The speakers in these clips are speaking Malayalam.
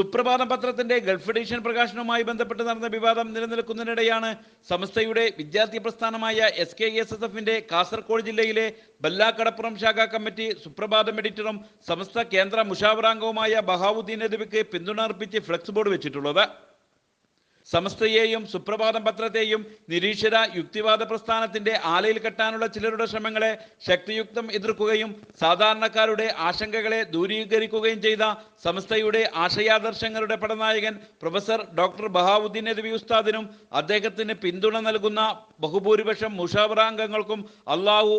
സുപ്രഭാതം പത്രത്തിന്റെ ഗൾഫ് എഡിഷൻ പ്രകാശനവുമായി ബന്ധപ്പെട്ട് നടന്ന വിവാദം നിലനിൽക്കുന്നതിനിടെയാണ് സംസ്ഥയുടെ വിദ്യാർത്ഥി പ്രസ്ഥാനമായ എസ് കെ എസ് എസ് എഫിന്റെ കാസർഗോഡ് ജില്ലയിലെ ബല്ലാക്കടപ്പുറം ശാഖാ കമ്മിറ്റി സുപ്രഭാതം എഡിറ്ററും സംസ്ഥ കേന്ദ്ര മുഷാവറാംഗവുമായ ബഹാവുദ്ദീൻ നദവിക്ക് പിന്തുണ അർപ്പിച്ച് ഫ്ലെക്സ് ബോർഡ് വെച്ചിട്ടുള്ളത്. സമസ്തയെയും സുപ്രഭാതം പത്രത്തെയും നിരീശ്വര യുക്തിവാദ പ്രസ്ഥാനത്തിന്റെ ആലയിൽ കെട്ടാനുള്ള ചിലരുടെ ശ്രമങ്ങളെ ശക്തിയുക്തം എതിർക്കുകയും സാധാരണക്കാരുടെ ആശങ്കകളെ ദൂരീകരിക്കുകയും ചെയ്ത സമസ്തയുടെ ആശയാദർശങ്ങളുടെ പടനായകൻ പ്രൊഫസർ ഡോക്ടർ ബഹാവുദ്ദീൻ നദവി ഉസ്താദിനും അദ്ദേഹത്തിന് പിന്തുണ നൽകുന്ന ബഹുഭൂരിപക്ഷം മുഷാവറാംഗങ്ങൾക്കും അള്ളാഹു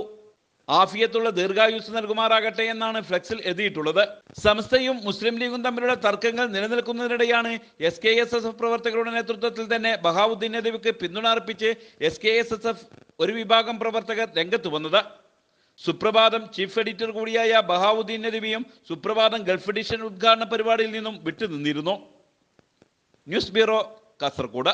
ആഫിയത്തുള്ള ദീർഘായുസ് നൽകുമാറാകട്ടെ എന്നാണ് ഫ്ലെക്സിൽ എഴുതിയിട്ടുള്ളത്. സംസ്ഥയും മുസ്ലിം ലീഗും തമ്മിലുള്ള തർക്കങ്ങൾ നിലനിൽക്കുന്നതിനിടെയാണ് S K S S F പ്രവർത്തകരുടെ നേതൃത്വത്തിൽ തന്നെ ബഹാവുദ്ദീൻ നദവിക്ക് പിന്തുണ അർപ്പിച്ച് S K S S F ഒരു വിഭാഗം പ്രവർത്തകർ രംഗത്ത് വന്നത്. സുപ്രഭാതം ചീഫ് എഡിറ്റർ കൂടിയായ ബഹാവുദ്ദീൻ നദവിയും സുപ്രഭാതം ഗൾഫ് എഡിഷൻ ഉദ്ഘാടന പരിപാടിയിൽ നിന്നും വിട്ടുനിന്നിരുന്നു. News bureau Kasaragod.